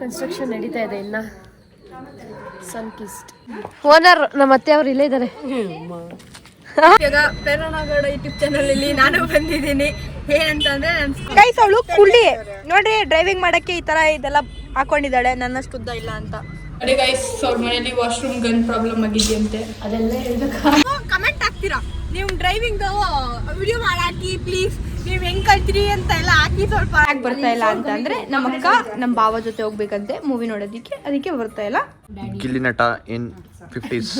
Construction ನಡೀತಾ ಇದೆ ಇನ್ನ. ಸನ್ಕಿಸ್ಟ್ ಓನರ್ ನಮ್ಮ ಅತ್ತೆ ಅವ್ರು ಇಲ್ಲೇ ಇದ್ದಾರೆ. ಈಗ ಪ್ರೇರಣಾಗೌಡ ಯೂಟ್ಯೂಬ್ ಚಾನಲ್ ಅಲ್ಲಿ ನಾನು ಬಂದಿದ್ದೀನಿ. ಏನಂತಂದ್ರೆ ಗೈಸ್ ಅವಳು ಕುಳ್ಳಿ ನೋಡ್ರಿ ಡ್ರೈವಿಂಗ್ ಮಾಡಕ್ಕೆ ಈ ತರ ಇದೆಲ್ಲ ಹಾಕೊಂಡಿದ್ದಾಳೆ. ನನ್ನಷ್ಟು ಉದ್ದ ಇಲ್ಲ ಅಂತ. ಅದೇ ಗೈಸ್ ಅವ್ರ ಮನೇಲಿ ವಾಶ್ರೂಮ್ ಗನ್ ಪ್ರಾಬ್ಲಮ್ ಆಗಿದೆಯಂತೆ. ಅದೆಲ್ಲ ಹೇಳ್ಬೇಕಾ? ಕಮೆಂಟ್ ಹಾಕ್ತೀರಾ? ನೀವು ಡ್ರೈವಿಂಗ್ ವಿಡಿಯೋ ಮಾಡಾಕಿ ಪ್ಲೀಸ್ ನೀವ್ ಹೆಂಗ್ ಕಲ್ತೀರಿ ಅಂತ ಎಲ್ಲ ಹಾಕಿ ಸ್ವಲ್ಪ ಯಾಕೆ ಬರ್ತಾ ಇಲ್ಲ ಅಂತ ಅಂದ್ರೆ ನಮ್ಮ ಅಕ್ಕ ನಮ್ಮ ಬಾವ ಜೊತೆ ಹೋಗ್ಬೇಕಂತೆ ಮೂವಿ ನೋಡೋದಿಕ್ಕೆ ಅದಕ್ಕೆ ಬರ್ತಾ ಇಲ್ಲ. ಗಿಲ್ಲಿ ನಟ ಇನ್ ಫಿಫ್ಟೀಸ್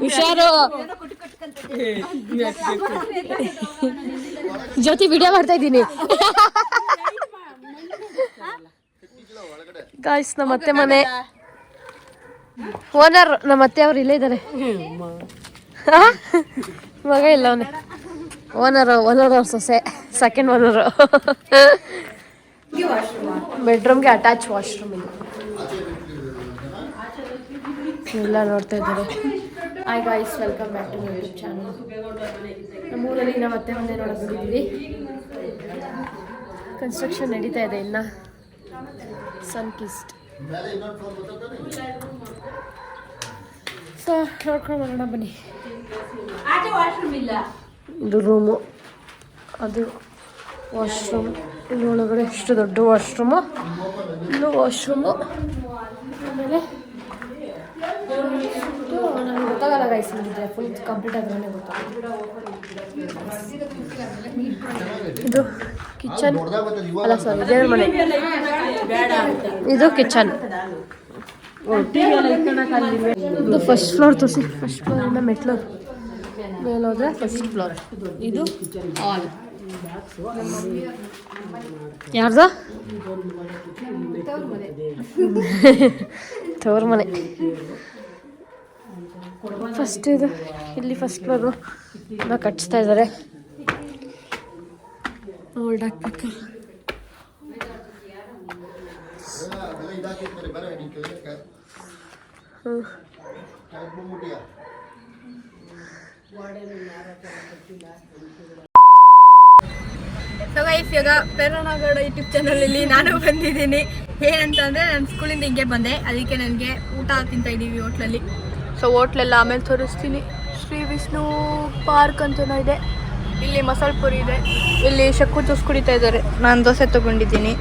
ಹುಷಾರು. ಜ್ಯೋತಿ ವಿಡಿಯೋ ಮಾಡ್ತಾ ಇದ್ದೀನಿ. ಗಾಯ್ಸ್ ನಮ್ಮ ಅತ್ತೆ ಮನೆ. ಓನರ್ ನಮ್ಮ ಅತ್ತೆ ಅವ್ರು ಇಲ್ಲೇ ಇದ್ದಾರೆ ಮಗ ಇಲ್ಲ ಅವನೇ. ಓನರ್ ಓನರ್ ಅವ್ರ ಸೊಸೆ ಸೆಕೆಂಡ್ ಓನರು ಬೆಡ್ರೂಮ್ಗೆ ಅಟ್ಯಾಚ್ ವಾಶ್ರೂಮ್ ಇದೆ. ಎಲ್ಲ ನೋಡ್ತಾ ಇದ್ದಾರೆ. Hi guys welcome back to YouTube channel ನಮ್ಮೂರಲ್ಲಿ ನಾವು ಅತ್ತೆ ಮನೆ ನೋಡಕ್ ಕನ್ಸ್ಟ್ರಕ್ಷನ್ ನಡೀತಾ ಇದೆ ಇನ್ನ. ಸನ್ಕಿಸ್ಟ್ ಸೊ ನೋಡ್ಕೊಂಡು ಬರೋಣ ಬನ್ನಿ. ಇದು ರೂಮು ಅದು ವಾಶ್ರೂಮ್ ಇಲ್ಲಿ ಒಳಗಡೆ ಎಷ್ಟು ದೊಡ್ಡ ವಾಶ್ರೂಮು ಇಲ್ಲೂ ವಾಶ್ರೂಮು ಆಮೇಲೆ ಇದು ಗೈಸ್ ನಿಮಗೆ ಫುಲ್ ಕಂಪ್ಲೀಟ್ ಆದ್ರೆ ಗೊತ್ತಾಗಲ್ಲ ಇದು ಕಿಚನ್ ಅಲ್ಲ ಸಾರಿ ದೇವ್ರ ಮನೆ. ಇದು ಕಿಚನ್ ಇದು ಫಸ್ಟ್ ಫ್ಲೋರ್ ತೋರಿಸಿ. ಫಸ್ಟ್ ಫ್ಲೋರಿಂದ ಮೆಟ್ಲು. ಮೇಲೆ ಹೋದ್ರೆ ಫಸ್ಟ್ ಫ್ಲೋರ್ ಇದು ಹಾಲ್ ಯಾರ್ದ? ತವ್ರ ಮನೆ. ಫಸ್ಟ್ ಇದು, ಇಲ್ಲಿ ಫಸ್ಟ್ ಫ್ಲೋರು ನಾ ಕಟ್ಸ್ತಾ ಇದ್ದಾರೆ. ಓಲ್ಡ್ ಹಾಕ್ಬೇಕು. ಸೊ ಪ್ರೇರಣಾಗೌಡ ಯೂಟ್ಯೂಬ್ ಚಾನಲಲ್ಲಿ ನಾನು ಬಂದಿದ್ದೀನಿ. ಏನಂತಂದ್ರೆ, ನಾನು ಸ್ಕೂಲಿಂದ ಹಿಂಗೆ ಬಂದೆ. ಅದಕ್ಕೆ ನನಗೆ ಊಟ ತಿಂತ ಇದ್ದೀವಿ ಹೋಟ್ಲಲ್ಲಿ ಸೊ ಹೋಟ್ಲೆಲ್ಲ ಆಮೇಲೆ ತೋರಿಸ್ತೀನಿ. ಶ್ರೀ ವಿಷ್ಣು ಪಾರ್ಕ್ ಅಂತನೂ ಇದೆ. ಇಲ್ಲಿ ಮಸಾಲೆ ಪುರಿ ಇದೆ. ಇಲ್ಲಿ ಶಕ್ಕು ಜ್ಯೂಸ್ ಕುಡಿತಾ ಇದ್ದಾರೆ. ನಾನು ದೋಸೆ ತೊಗೊಂಡಿದ್ದೀನಿ.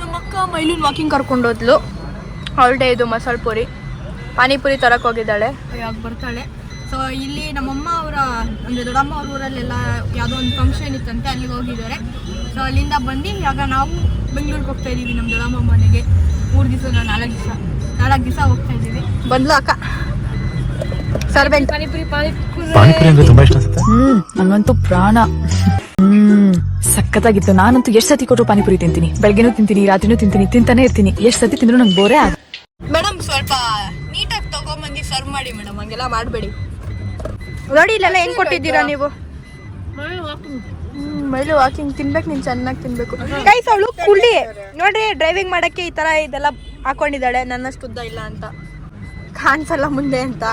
ನಮ್ಮ ಅಕ್ಕ ಮೈಲೂನ್ ವಾಕಿಂಗ್ ಕರ್ಕೊಂಡು ಹೋದ್ಲು. ಡೇ ಇದು ಮಸಾಲೆ ಪುರಿ ಪಾನಿಪುರಿ ತರಕ್ಕೆ ಹೋಗಿದ್ದಾಳೆ. ಯಾವಾಗ ಬರ್ತಾಳೆ? ಸೊ ಇಲ್ಲಿ ನಮ್ಮಮ್ಮ ಅವರ, ಅಂದರೆ ದೊಡ್ಡಮ್ಮ ಅವ್ರ ಊರಲ್ಲೆಲ್ಲ ಯಾವುದೋ ಒಂದು ಫಂಕ್ಷನ್ ಇತ್ತಂತೆ, ಅಲ್ಲಿಗೆ ಹೋಗಿದ್ದಾರೆ. ಸೊ ಅಲ್ಲಿಂದ ಬಂದು ಇವಾಗ ನಾವು ಬೆಂಗಳೂರಿಗೆ ಹೋಗ್ತಾ ಇದ್ದೀವಿ ನಮ್ಮ ದೊಡ್ಡಮ್ಮ ಮನೆಗೆ. ಮೂರು ದಿವಸ, ನಾಲ್ಕು ದಿವಸ ನಾಲ್ಕು ದಿವಸ ಹೋಗ್ತಾ ಇದ್ದೀವಿ. ಬಂದ್ಲು ಅಕ್ಕ. ಪಾನಿಪುರಿ ಪಾನಿಪುರಿ. ಅಂದ್ರೆ ತುಂಬಾ ಇಷ್ಟ ಅನ್ಸುತ್ತೆ? ಹ್ಮ್ ನಂಗಂತೂ ಪ್ರಾಣ. ಹ್ಮ್ ಸಖತ್ತಾಗಿತ್ತು. ನಾನಂತೂ ಎಷ್ಟ್ ಸತಿ ಕೊಟ್ಟರು ಪಾನಿಪುರಿ ತಿಂತೀನಿ. ಬೆಳಗ್ಗೆನೂ ತಿಂತೀನಿ ರಾತ್ರಿನೂ ತಿಂತೀನಿ ತಿಂತಾನೆ ಇರ್ತೀನಿ. ಎಷ್ಟ್ ಸತಿ ತಿಂದ್ರು ನಂಗೆ ಬೋರೆ ಆಗ ಮೇಡಮ್ ಸ್ವಲ್ಪ ನೀಟಾಗಿ ತಗೊಂಬಂದು ಸರ್ವ್ ಮಾಡಿ ಮೇಡಮ್. ಹಂಗೆಲ್ಲ ಮಾಡಬೇಡಿ. ನೋಡಿ ಇಲ್ಲೆಲ್ಲ ಹೆಂಗ್ ಕೊಟ್ಟಿದ್ದೀರಾ ನೀವು? ಮೈಲು ವಾಕಿಂಗ್ ತಿನ್ಬೇಕು ನೀನ್ ಚೆನ್ನಾಗಿ ತಿನ್ಬೇಕು. ಗೈಸ್ ಅವಳು ಕುಳ್ಳಿ. ನೋಡ್ರಿ ಡ್ರೈವಿಂಗ್ ಮಾಡಕ್ಕೆ ಈ ತರ ಇದೆಲ್ಲ ಹಾಕೊಂಡಿದ್ದಾಳೆ. ನನ್ನಷ್ಟು ಉದ್ದ ಇಲ್ಲ ಅಂತ. ಕಾಣಿಸಲ್ಲ ಮುಂದೆ ಅಂತ.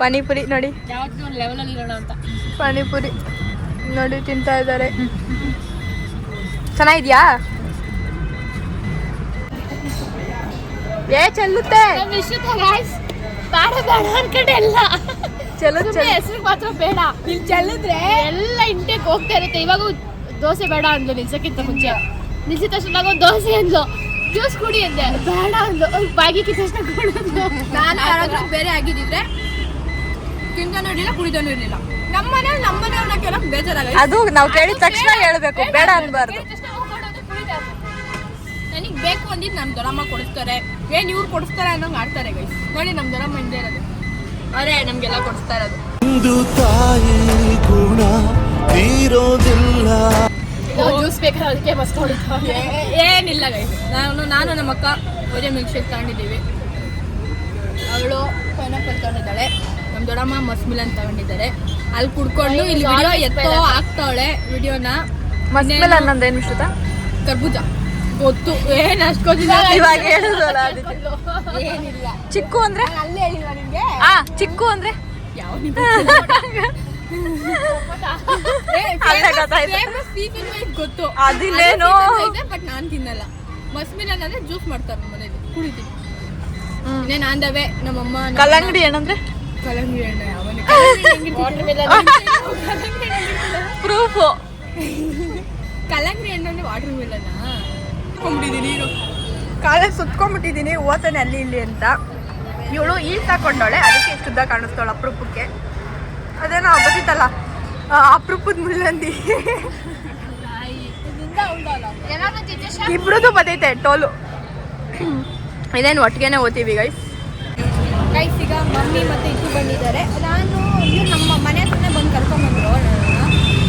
ಪಾನಿಪುರಿ ನೋಡಿ. ಪಾನಿಪುರಿ ನೋಡಿ ತಿಂತಾ ಇದ್ದಾರೆ. ಚೆನ್ನಾಗಿದ್ಯಾ? ಏ ಚೆಲ್ಲುತ್ತೆ? ಹೆಸರು ಮಾತ್ರ ಬೇಡ. ಇಲ್ಲಿ ಚೆಲ್ಲಿದ್ರೆ? ಎಲ್ಲ ಇಂಟೆಕ್ ಹೋಗ್ತಾ ಇರುತ್ತೆ. ಇವಾಗ ದೋಸೆ ಬೇಡ ಅಂದ್ಲು ನಿಲ್ಸಕ್ಕಿಂತ ಮುಂಚೆ. ನಿಲ್ಸಿದ ತಕ್ಷಣ ದೋಸೆ ಅಂದ್ಲು. ಜ್ಯೂಸ್ ಕುಡಿ ಅಂದೆ. ಬೇಡ ಅಂದು. ಬಾಗಿ ತಕ್ಷಣ ಕೊಡಂದ್ಲು ನಾನು ಯಾರಾದ್ರೂ ಬೇರೆ ಆಗಿದ್ದಿದ್ರೆ ತಿಂತಾನೂ ಇರಲಿಲ್ಲ ಕುಡಿದನು ಇರಲಿಲ್ಲ. ನಮ್ಮ ಮನೇಲಿ ನಮ್ಮ ಮನೆಯವ್ರನ್ನ ಕೇಳಕ್ ಬೇಜಾರಾಗ ಅದು ನಾವು ಕೇಳಿದ ತಕ್ಷಣ ಹೇಳ್ಬೇಕು. ಬೇಡ ಅನ್ಬಾರ್ದು. ನನಗೆ ಬೇಕು ಅಂದಿದ್ದು ನಮ್ಮ ದೊರಮ್ಮ ಕೊಡಿಸ್ತಾರೆ. ಏನ್ ಇವ್ರು ಕೊಡಿಸ್ತಾರೆ ಅನ್ನೋಂಗೆ ಆಡ್ತಾರೆ ಗೈಸ್ ನೋಡಿ ನಮ್ಮ ದೊರಮ್ಮ ಹಿಂದೆ ಇರೋದು. ಅವರೇ ನಮಗೆಲ್ಲ ಕೊಡಿಸ್ತಾ ಇರೋದು. ತಾಯಿ ಗುಣ ತೀರೋದಿಲ್ಲ. ಜ್ಯೂಸ್ ಬೇಕಾದ್ರೆ ಅದಕ್ಕೆ ಬಸ್ ಏನಿಲ್ಲ ಗೈಸ್ ನಾನು ನಾನು ನಮ್ಮ ಅಕ್ಕ ಒರೆ ಮಿಲ್ಕ್ ಶೇಕ್ ತಗೊಂಡಿದ್ದೀವಿ. ಅವಳು ಪೈನಾಪಲ್ ತಗೊಂಡಿದ್ದಾಳೆ. ನಮ್ಮ ದೊಡ್ಡಮ್ಮ ಮಸ್ಮಿಲನ್ ತಗೊಂಡಿದ್ದಾರೆ. ಅಲ್ಲಿ ಕುಡ್ಕೊಂಡು ಇಲ್ಲಿ ವಿಡಿಯೋ ಎತ್ತೋ ಹಾಕ್ತಾವಳೆ ವಿಡಿಯೋನ ಮಸ್ಮೆಲ್ ಅನ್ನೋದು ಏನು ಮಿಶ್ರಿತ ಕರ್ಬೂಜ. ಗೊತ್ತು. ಏನ್ ಅಷ್ಟು ಗೊತ್ತಿಲ್ಲ ಇವಾಗ ಹೇಳಿದ್ರಲ್ಲ ಏನಿಲ್ಲ. ಚಿಕ್ಕು ಅಂದ್ರೆ? ಅಲ್ಲೇ ಹೇಳಿಲ್ಲ ನಿಮಗೆ? ಆ ಚಿಕ್ಕು ಅಂದ್ರೆ? ಯಾವ. ಗೊತ್ತು ಅದಿಲ್ಲೇನೋ? ಬಟ್ ನಾನು ತಿನ್ನಲ್ಲ ಮಸ್ಮಿಲನ್ ಅಂದ್ರೆ ಜ್ಯೂಸ್ ಮಾಡ್ತಾರೆ ಮನೇಲಿ ಕುಡಿತೀನಿ ಇನ್ನೇನ್ ನಮ್ಮಮ್ಮ ನಮ್ಮ- ಕಲ್ಲಂಗಡಿ ಏನಂದ್ರೆ? ಕಲ್ಲಂಗಡಿ ಹಣ್ಣು ಪ್ರೂಫು ಕಲ್ಲಂಗಡಿ ಹಣ್ಣು ಅಂದ್ರೆ ವಾಟರ್ ಮಿಲನ್ ನೀರು ಕಾಲೇ ಸುತ್ಕೊಂಡ್ಬಿಟ್ಟಿದ್ದೀನಿ ಓತಾನೆ ಅಲ್ಲಿ ಇಲ್ಲಿ ಅಂತ. ಇವಳು ಈಲ್ ತಕೊಂಡವಳೆ ಅದಕ್ಕೆ ಶುದ್ಧ ಉದ್ದ ಕಾಣಿಸ್ತಾಳೆ ಅಪರೂಪಕ್ಕೆ. ಅದೇನೋ ಬಂದಿತ್ತಲ್ಲ ಅಪರೂಪದ ಮುಳ್ಳಂದಿ ಇಬ್ರದ್ದು ಬದೈತೆ, ಟೋಲು. ಇದೇನು ಒಟ್ಟಿಗೆನೆ ಓದ್ತೀವಿ ಗೈಸ್ ಗೈಸ್ ಈಗ ಮಮ್ಮಿ ಮತ್ತೆ ಇಷ್ಟು ಬಂದಿದ್ದಾರೆ. ನಾನು ನಮ್ಮ ಮನೆ ಹತ್ರನೇ ಬಂದು ಕರ್ಕೊಂಬಂದ್ರು ಯಾಕಂದ್ರೆ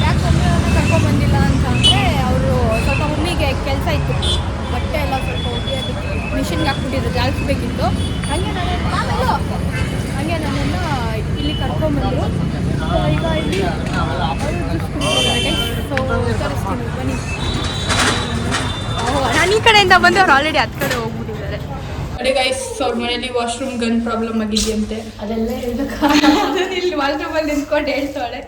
ಯಾಕೆ ಮಮ್ಮಿ ಅವ್ರನ್ನ ಕರ್ಕೊಂಬಂದಿಲ್ಲ ಅಂತ ಅಂದರೆ ಅವರು ಸ್ವಲ್ಪ ಮಮ್ಮಿಗೆ ಕೆಲಸ ಇತ್ತು. ಬಟ್ಟೆ ಎಲ್ಲ ಸ್ವಲ್ಪ ಅದಕ್ಕೆ ಮಿಷಿನ್ಗೆ ಹಾಕ್ಬಿಟ್ಟಿದ್ರು ಜಾಲಿಸ್ಬೇಕಿತ್ತು ಹಾಗೆ ನಾನು ಆಮೇಲೆ ಹಾಗೆ ನನ್ನನ್ನು ಇಲ್ಲಿ ಕರ್ಕೊಂಬಂದರು. ಸೊ ಈಗ ಇಲ್ಲಿ ತೋರಿಸ್ತೀನಿ ಬನ್ನಿ ನಾನು ಈ ಕಡೆಯಿಂದ ಬಂದು ಅವ್ರು ಆಲ್ರೆಡಿ ಹತ್ತು ಕಡೆ ಹೋಗ್ಬಿಟ್ಟಿದ್ದಾರೆ. ಅದೇ ಗೈಸ್ ಅವ್ರ ಮನೇಲಿ ವಾಶ್ರೂಮ್ ಗನ್ ಪ್ರಾಬ್ಲಮ್ ಆಗಿದೆಯಂತೆ. ಅದೆಲ್ಲ ಹೇಳ್ಬೇಕು. ಇಲ್ಲಿ ವಾಶ್ರೂಮ್ ಅಲ್ಲಿ ನಿಂತ್ಕೊಂಡು ಹೇಳ್ತಾಳೆ.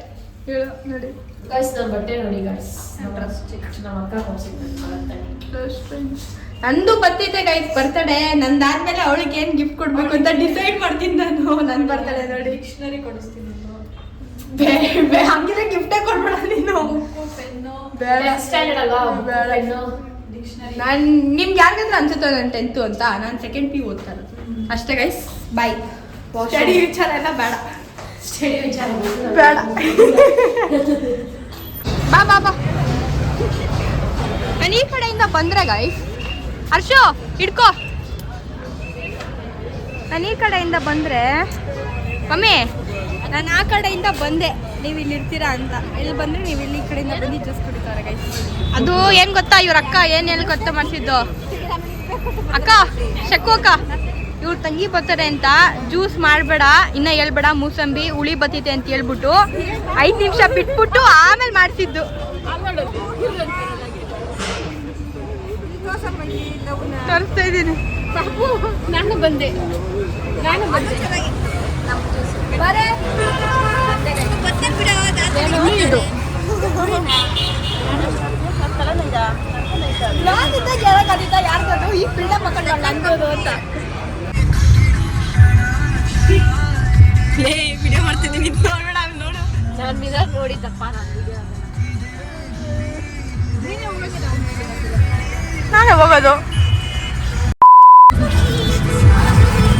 ಹೇಳು ನೋಡಿ. ಗೈಸ್ ನನ್ನ ಬಟ್ಟೆ ನೋಡಿ ಗೈಸ್ ನಮ್ಮ ಅಕ್ಕ ನಂದು ಬರ್ತೈತೆ ಗೈಸ್ ಬರ್ತಡೆ ನಂದಾದ್ಮೇಲೆ ಅವಳಿಗೆ ಏನು ಗಿಫ್ಟ್ ಕೊಡ್ಬೇಕು ಅಂತ ಡಿಸೈಡ್ ಮಾಡ್ತೀನಿ ನಾನು. ನನ್ ಬರ್ತಡೆ ನೋಡಿ. ಡಿಕ್ಷನರಿ ಕೊಡಿಸ್ತೀನಿ. ಹಂಗಿದ್ರೆ ಗಿಫ್ಟೇ ಕೊಡ್ಬೇಡ ನೀನು. ನಾನ್ ನಿಮ್ಗೆ ಯಾರಿಗಂದ್ರೆ ಅನ್ಸುತ್ತೋ ನಾನು ಟೆಂತು ಅಂತ ನಾನು ಸೆಕೆಂಡ್ ಪಿ ಓದ್ತಾ ಇರೋದು. ಅಷ್ಟೇ ಗೈಸ್ ಬಾಯ್ ಸ್ಟಡಿ ವಿಚಾರ ಎಲ್ಲ ಬೇಡ. ಸ್ಟಡಿ ವಿಚಾರ ಬೇಡ. ಬಾ ಬಾ ಬಾ. ನಾನು ಈ ಕಡೆಯಿಂದ ಬಂದ್ರೆ ಗೈಸ್ ಹರ್ಷು ಹಿಡ್ಕೋ. ನಾನು ಈ ಕಡೆಯಿಂದ ಬಂದ್ರೆ ಮಮ್ಮಿ ನಾನು ಆ ಕಡೆಯಿಂದ ಬಂದೆ. ನೀವು ಇಲ್ಲಿ ಇರ್ತೀರಾ ಅಂತ. ಇಲ್ಲಿ ಬಂದ್ರೆ ನೀವು ಇಲ್ಲಿ ಈ ಕಡೆಯಿಂದ ಬಂದು ಜ್ಯೂಸ್ ಕುಡಿತಾರೆ ಗೈಸ್ ಅದು ಏನ್ ಗೊತ್ತಾ ಇವ್ರ ಅಕ್ಕ? ಏನ್ ಹೇಳಿ ಗೊತ್ತಾ ಮಾಡ್ತಿದ್ದು ಅಕ್ಕ ಶಕ್ಕು ಅಕ್ಕ. ಇವ್ರ ತಂಗಿ ಬರ್ತಾರೆ ಅಂತ. ಜ್ಯೂಸ್ ಮಾಡಬೇಡ ಇನ್ನ ಹೇಳ್ಬೇಡ ಮೂಸಂಬಿ ಹುಳಿ ಬತ್ತೈತೆ ಅಂತ ಹೇಳ್ಬಿಟ್ಟು ಐದು ನಿಮಿಷ ಬಿಟ್ಬಿಟ್ಟು ಆಮೇಲೆ ಮಾಡ್ತಿದ್ದು ತೋರಿಸ್ತಾ ಇದ್ದೀನಿ. ನಾನು ಬಂದೆ. ನಾನು ಬಂದೆ. ಈ ಫ್ರೀಡಮ್ ಹಾಕೊಂಡು ನಂದು ಅಂತ ವಿಡಿಯೋ ಮಾಡ್ತಿದ್ದೀನಿ. ನೋಡೋಣ ನೋಡು. ನಾನು ಮಿರರ್ ನೋಡಿದ್ದಪ್ಪ ನಾನೇ ಹೋಗೋದು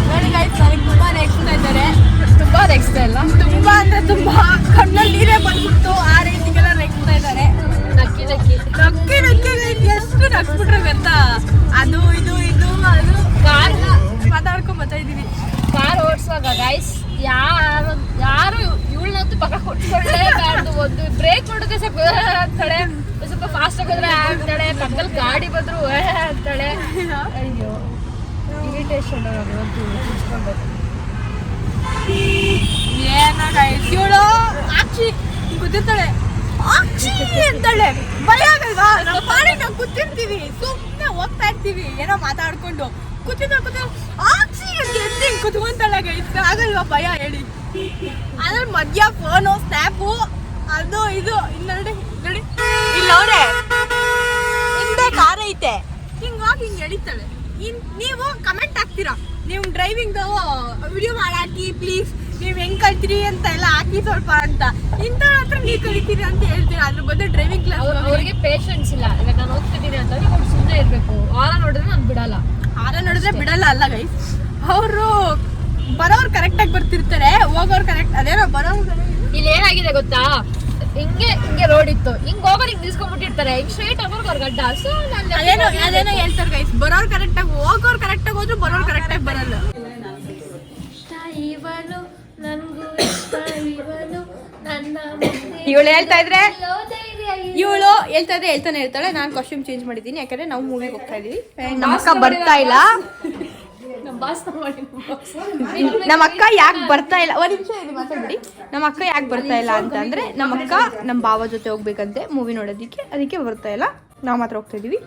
ನೋಡಿ ಗಾಯ್ಸ್ ನನಗೆ ತುಂಬಾ ನೆಕ್ಸ್ಟ್ ಇದ್ದಾರೆ. ತುಂಬಾ ನೆಕ್ಸ್ಟ್ ಅಲ್ಲ? ತುಂಬಾ ಅಂದ್ರೆ ತುಂಬಾ ಕಣ್ಣಲ್ಲಿ ನೀರೇ ಬಂದ್ಬಿಟ್ಟು ಆ ರೀತಿಗೆಲ್ಲ ನೆಕ್ಸ್ತಾ ಇದ್ದಾರೆ. ನಕ್ಕಿ ನಕ್ಕಿ. ನಕ್ಕಿ ನಕ್ಕಿ ಎಷ್ಟು ನಕ್ಸ್ಬಿಟ್ರೆ ಗೊತ್ತಾ? ಅದು ಇದು ಇದು ಅದು. ಕಾರ್ ಮಾತಾಡ್ಕೊಂಡ್ ಬರ್ತಾ ಇದೀವಿ ಕಾರ್ ಓಡಿಸುವಾಗ ಗೈಸ್ ಯಾರು ಯಾರು ಇವಳನ್ನಂತೂ ಪಕ್ಕ ಕೊಟ್ಕೊಳ್ಳೇಬಾರ್ದು ಒಂದು ಬ್ರೇಕ್ ಹೊಡೆದ್ರೆ ಸ್ವಲ್ಪ ಅಂತಾಳೆ. ಸ್ವಲ್ಪ ಫಾಸ್ಟ್ ಹೋಗಿದ್ರೆ ಅಂತಾಳೆ. ಪಕ್ಕದಲ್ಲಿ ಗಾಡಿ ಬಂದ್ರು ಅಂತಾಳೆ. ಅಯ್ಯೋ ಇರಿಟೇಷನ್ ಏನೋ ಇವಳು ಆಕ್ಷಿ ಕೂತಿರ್ತಾಳೆ ಆಕ್ಷಿ ಅಂತಾಳೆ. ಭಯ ಆಗಲ್ವಾ ನಮ್ಮ ಪಾಡಿಗೆ ನಾವು ಕೂತಿರ್ತೀವಿ. ಸುಮ್ಮನೆ ಹೋಗ್ತಾ ಇರ್ತೀವಿ. ಏನೋ ಮಾತಾಡ್ಕೊಂಡು. ಕೂತಿದ್ದ ಕೂತ, ಆಕ್ಷಿ ಅಂತ ಎತ್ತಿ ಕುತ್ಕೊಂತಾಳೆ ಗೈಸ್ ಆಗಲ್ವಾ ಭಯ ಹೇಳಿ. ಅದ್ರ ಮಧ್ಯ ಫೋನು ಸ್ನ್ಯಾಪು ಅದು ಇದು. ಇಲ್ಲಿ ನೋಡಿ ಇಲ್ಲ ಅವ್ರೆ ಹಿಂದೆ ಕಾರ್ ಐತೆ. ಹಿಂಗಾಗಿ ಹಿಂಗೆ ಎಳಿತಾಳೆ. ಇನ್ ನೀವು ಕಮೆಂಟ್ ಹಾಕ್ತೀರಾ? ನೀವು ಡ್ರೈವಿಂಗ್ ವಿಡಿಯೋ ಮಾಡಿ ಹಾಕಿ ಪ್ಲೀಸ್ ನೀವು ಹೆಂಗ್ ಕಲ್ತೀರಿ ಅಂತ ಎಲ್ಲ ಹಾಕಿ ಸ್ವಲ್ಪ ಅಂತ. ಇಂಥವ್ರ ಹತ್ರ ನೀವ್ ಕಲಿತೀರಿ ಅಂತ ಹೇಳ್ತೀರಾ? ಅದ್ರ ಬದಲು ಡ್ರೈವಿಂಗ್ ಕ್ಲಾಸ್ ಅವ್ರಿಗೆ ಪೇಷನ್ಸ್ ಇಲ್ಲ. ಇವಾಗ ನಾನು ಹೋಗ್ತಿದ್ದೀನಿ ಅಂತಂದ್ರೆ ಅವ್ರು ಸುಮ್ಮನೆ ಇರ್ಬೇಕು. ಆರ ನೋಡಿದ್ರೆ ನಾನು ಬಿಡಲ್ಲ. ಆರ ನೋಡಿದ್ರೆ ಬಿಡಲ್ಲ ಅಲ್ಲ ಗೈಸ್ ಅವರು ಬರೋರು ಕರೆಕ್ಟಾಗಿ ಬರ್ತಿರ್ತಾರೆ ಹೋಗೋರು ಕರೆಕ್ಟ್ ಅದೇನೋ ಬರೋರು ಇಲ್ಲಿ ಏನಾಗಿದೆ ಗೊತ್ತಾ? ಹಿಂಗೆ ಹಿಂಗೆ ರೋಡ್ ಇತ್ತು. ಹಿಂಗ್ ಹೋಗೋರು ಹಿಂಗ್ ನಿಲ್ಸ್ಕೊಂಡ್ಬಿಟ್ಟಿರ್ತಾರೆ. ಹಿಂಗ್ ಸ್ಟ್ರೈಟ್ ಆಗೋರ್ಗೆ ಅವ್ರ ಗಡ್ಡ. ಸೊ ಅದೇನೋ ಅದೇನೋ ಹೇಳ್ತಾರೆ ಗೈಸ್ ಬರೋರು ಕರೆಕ್ಟಾಗಿ ಹೋಗೋರು ಕರೆಕ್ಟಾಗಿ ಹೋದ್ರು ಬರೋರು ಕರೆಕ್ಟಾಗಿ ಬರಲ್ಲ. ಇವನು ನನ್ಗೂ ಇಷ್ಟ ಇವನು ನನ್ನ ಇವಳು ಹೇಳ್ತಾ ಇದ್ರೆ ಇವಳು ಹೇಳ್ತಾ ಇದ್ರೆ ಹೇಳ್ತಾನೆ ಹೇಳ್ತಾಳೆ ನಾನು ಕಾಸ್ಟ್ಯೂಮ್ ಚೇಂಜ್ ಮಾಡಿದ್ದೀನಿ. ಯಾಕಂದ್ರೆ ನಾವು ಮೂವಿಗೆ ಹೋಗ್ತಾ ಇದೀವಿ ನಮ್ಮ ಅಕ್ಕ ಬರ್ತಾ ಇಲ್ಲ. ನಮ್ಮ ಬಾಸ್ ಮಾಡಿ ನಮ್ಮ ಅಕ್ಕ ಯಾಕೆ ಬರ್ತಾ ಇಲ್ಲ? ಒಂದು ನಿಮಿಷ ಇದು ಮಾತಾಡ್ಬಿಡಿ. ನಮ್ಮ ಅಕ್ಕ ಯಾಕೆ ಬರ್ತಾ ಇಲ್ಲ ಅಂತ ಅಂದ್ರೆ ನಮ್ಮ ಅಕ್ಕ ನಮ್ಮ ಬಾವ ಜೊತೆ ಹೋಗ್ಬೇಕಂತೆ ಮೂವಿ ನೋಡೋದಕ್ಕೆ. ಅದಕ್ಕೆ ಬರ್ತಾ ಇಲ್ಲ. ನಾವು ಮಾತ್ರ ಹೋಗ್ತಾ ಇದೀವಿ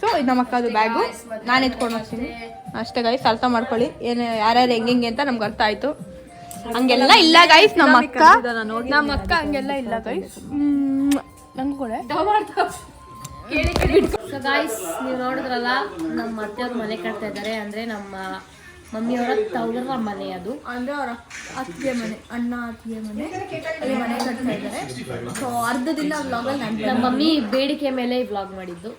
ಸೊ ಇದು ನಮ್ಮ ಅಕ್ಕದು ಬ್ಯಾಗು ನಾನು ಎತ್ಕೊಂಡು ಹೋಗ್ತೀನಿ. ಅಷ್ಟೇ ಗಾಯ್ಸ್ ಅರ್ಥ ಮಾಡ್ಕೊಳ್ಳಿ. ಏನು ಯಾರ್ಯಾರು ಹೆಂಗೆ ಹೆಂಗೆ ಅಂತ ನಮ್ಗೆ ಅರ್ಥ ಆಯ್ತು. ಹಂಗೆಲ್ಲ ಇಲ್ಲ ಗೈಸ್ ನಮ್ಮ ಅಕ್ಕ ನಮ್ಮ ಅಕ್ಕ ಹಂಗೆಲ್ಲ ಇಲ್ಲ ಗೈಸ್ ನಂಗೆ ಕೊಡೆ. ಸೊ ಗಾಯ್ಸ್ ನೀವು ನೋಡಿದ್ರಲ್ಲ ನಮ್ಮ ಅತ್ತೆಯವ್ರು ಮನೆ ಕಟ್ತಾ ಇದ್ದಾರೆ ಅಂದ್ರೆ ನಮ್ಮ ಮಮ್ಮಿಯವರ ತವರ ಮನೆ ಅದು. ಅಂದ್ರೆ ಅವ್ರ ಅತ್ತಿಗೆ ಮನೆ ಅಣ್ಣ ಅತ್ತಿಗೆ ಮನೆ ಅಲ್ಲಿ ಮನೆ ಕಟ್ತಾ ಇದ್ದಾರೆ. ಸೊ ಅರ್ಧ ದಿನ ವ್ಲಾಗಲ್ಲಿ ಅಲ್ಲಿ ನಮ್ಮ ಮಮ್ಮಿ ಬೇಡಿಕೆ ಮೇಲೆ ವ್ಲಾಗ್ ಮಾಡಿದ್ದು.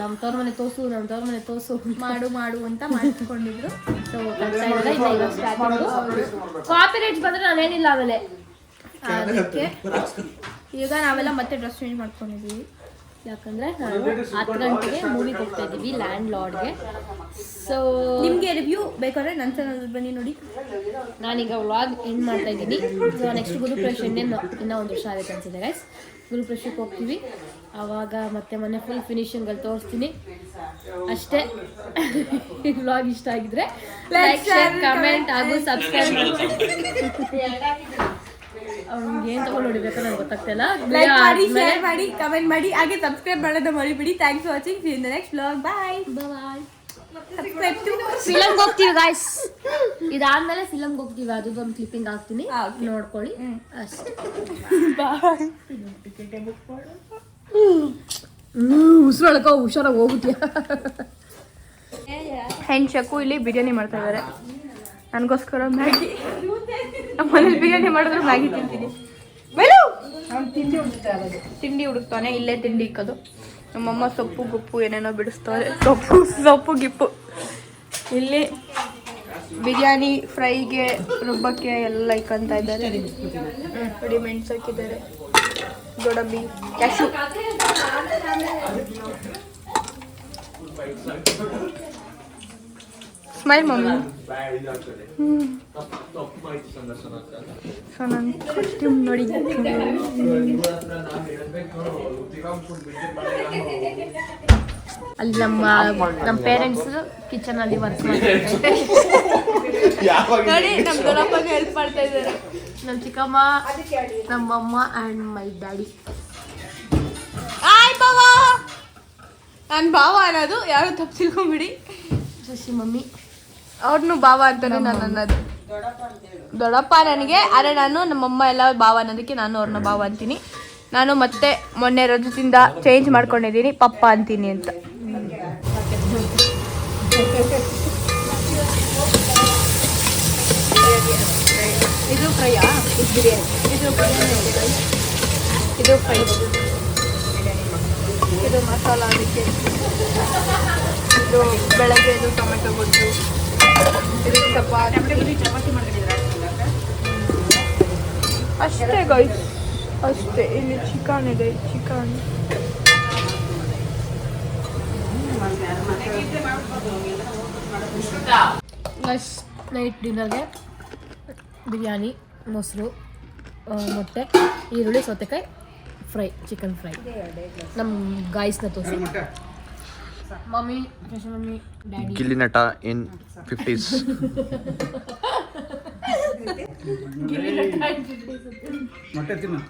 ನಮ್ಮ ತವ್ರ ಮನೆ ತೋಸು ನಮ್ಮ ತವ್ರ ಮನೆ ತೋಸು ಮಾಡು ಮಾಡು ಅಂತ ಮಾಡ್ಕೊಂಡಿದ್ರು. ಸೊ ಕಟ್ತಾ ಇದ್ದಾರೆ. ಇನ್ನು ಇವಾಗ ಸ್ಟಾರ್ಟಿಂಗು ಕಾಪಿ ರೇಟ್ಸ್ ಬಂದ್ರೆ ನಾನೇನಿಲ್ಲ ಆಮೇಲೆ. ಅದಕ್ಕೆ ಈಗ ನಾವೆಲ್ಲ ಮತ್ತೆ ಡ್ರೆಸ್ ಚೇಂಜ್ ಮಾಡ್ಕೊಂಡಿದ್ದೀವಿ. ಯಾಕಂದ್ರೆ ನಾವು ಹತ್ತು ಗಂಟೆಗೆ ಮೂವಿ ಹೋಗ್ತಾ ಇದ್ದೀವಿ ಲ್ಯಾಂಡ್ ಲಾರ್ಡ್ಗೆ ಸೊ ನಿಮಗೆ ರಿವ್ಯೂ ಬೇಕಾದ್ರೆ ನನ್ನ ಚಾನಲ್ ಬನ್ನಿ ನೋಡಿ. ನಾನೀಗ ವ್ಲಾಗ್ ಎಂಡ್ ಮಾಡ್ತಾ ಇದ್ದೀನಿ. ಸೊ ನೆಕ್ಸ್ಟ್ ಗುರುಪ್ರವೇಶ ಇನ್ನೇನು ಇನ್ನೂ ಒಂದು ವರ್ಷ ಆಗುತ್ತೆ ಅನ್ಸಿದೆ ಗೈಸ್ ಗುರುಪ್ರವೇಶಕ್ಕೆ ಹೋಗ್ತೀವಿ. ಆವಾಗ ಮತ್ತೆ ಮೊನ್ನೆ ಫುಲ್ ಫಿನಿಶಿಂಗಲ್ಲಿ ತೋರಿಸ್ತೀನಿ. ಅಷ್ಟೇ. ವ್ಲಾಗ್ ಇಷ್ಟ ಆಗಿದ್ರೆ ಲೈಕ್ ಶೇರ್ ಕಮೆಂಟ್ ಹಾಗೂ ಸಬ್ಸ್ಕ್ರೈಬ್ ಅವ್ನಿಗೆ ಏನು ತಗೊಂಡು ಹೊಡಿಬೇಕು ಗೊತ್ತಾಗ್ತಿಲ್ಲ. ಲೈಕ್ ಮಾಡಿ ಶೇರ್ ಮಾಡಿ ಕಮೆಂಟ್ ಮಾಡಿ ಹಾಗೆ ಸಬ್ಸ್ಕ್ರೈಬ್ ಮಾಡೋದು ಮರಿಬಿಡಿ. Thanks for watching in the next blog bye bye ಫಿಲಮ್ಗೆ ಹೋಗ್ತೀವಿ ಗಾಯ್ಸ್ ಇದಾದ್ಮೇಲೆ ಫಿಲಮ್ಗೆ ಹೋಗ್ತೀವಿ. ಅದು ಒಂದು ಕ್ಲಿಪ್ಪಿಂಗ್ ಹಾಕ್ತೀನಿ. ನೋಡ್ಕೊಳ್ಳಿ. ಅಷ್ಟೇ. ಉಸಿರೊಳಕ ಹುಷಾರಾಗಿ ಹೋಗ್ಬಿಟ್ಟಿಯ ಹೆಣ್ಚಕ್ಕು ಇಲ್ಲಿ ಬಿರಿಯಾನಿ ಮಾಡ್ತಾ ಇದ್ದಾರೆ ನನಗೋಸ್ಕರ ಮ್ಯಾಗಿ. ನಮ್ಮ ಮನೇಲಿ ಬಿರಿಯಾನಿ ಮಾಡಿದ್ರೆ ಮ್ಯಾಗಿ ತಿಂತೀನಿ. ಬೇಲು ತಿಂಡಿ ಹುಡುಕ್ತಾನೆ ಇಲ್ಲೇ ತಿಂಡಿ ಇಕ್ಕೋದು. ನಮ್ಮಮ್ಮ ಸೊಪ್ಪು ಗುಪ್ಪು ಏನೇನೋ ಬಿಡಿಸ್ತಾರೆ. ಸೊಪ್ಪು ಸೊಪ್ಪು ಗಿಪ್ಪು. ಇಲ್ಲಿ ಬಿರಿಯಾನಿ ಫ್ರೈಗೆ ರುಬ್ಬಕ್ಕೆ ಎಲ್ಲ ಇಕ್ಕಂತ ಇದ್ದಾರೆ. ನೋಡಿ ಮೆಣಸು ಹಾಕಿದ್ದಾರೆ. ಗೋಡಂಬಿ ಕ್ಯಾಶು ಸ್ಮೈಲ್ ಮಮ್ಮಿ ಸೊ ನನ್ನ ಕಾಸ್ಟ್ಯೂಮ್ ನೋಡಿ. ಅಲ್ಲಿ ನಮ್ಮ ನಮ್ಮ ಪೇರೆಂಟ್ಸ್ ಕಿಚನ್ ಅಲ್ಲಿ ವರ್ಕ್ ಮಾಡ್ತಾರೆ ನಮ್ಮ ದೊಡ್ಡಪ್ಪಗೆ ಹೆಲ್ಪ್ ಮಾಡ್ತಾ ಇದ್ದಾರೆ. ನಮ್ಮ ಚಿಕ್ಕಮ್ಮ ನಮ್ಮಮ್ಮ ಆ್ಯಂಡ್ ಮೈ ಡ್ಯಾಡಿ ಆಯ್ ಬಾವ! ನನ್ನ ಭಾವ ಅನ್ನೋದು ಯಾರು ತಪ್ಪು ತಿಳ್ಕೊಂಬಿಡಿ ಶಶಿ ಮಮ್ಮಿ. ಅವ್ರನ್ನು ಬಾವ ಅಂತಾನೆ ನಾನು ಅನ್ನೋದು. ದೊಡ್ಡಪ್ಪ ನನಗೆ ಅರೆ ನಾನು ನಮ್ಮಮ್ಮ ಎಲ್ಲ ಬಾವ ಅನ್ನೋದಕ್ಕೆ ನಾನು ಅವ್ರನ್ನ ಬಾವ ಅಂತೀನಿ. ನಾನು ಮತ್ತೆ ಮೊನ್ನೆ ರಜದಿಂದ ಚೇಂಜ್ ಮಾಡ್ಕೊಂಡಿದ್ದೀನಿ, ಪಪ್ಪ ಅಂತೀನಿ ಅಂತ. ಇದು ಬಿರಿಯಾನಿ. ಇದು ಇದು ಇದು ಮಸಾಲ ಅದಕ್ಕೆ. ಇದು ಬೆಳಗ್ಗೆ ಇದು ಟೊಮೆಟೊ ಗೊಜ್ಜು. ಅಷ್ಟೇ ಗೈಸ್ ಅಷ್ಟೇ. ಇಲ್ಲಿ ಚಿಕನ್ ಇದೆ ಚಿಕನ್ ನೈಟ್ ಡಿನ್ನರ್ಗೆ ಬಿರಿಯಾನಿ ಮೊಸರು ಮೊಟ್ಟೆ, ಈರುಳ್ಳಿ, ಸೌತೆಕಾಯಿ ಫ್ರೈ ಚಿಕನ್ ಫ್ರೈ ನಮ್ಮ ಗಾಯ್ಸ್ನ ತೋರಿಸಿ. Mummy Shashi mummy daddy Gilli Nata in fifties ಮೊಟ್ಟೆ ತಿನ್ನು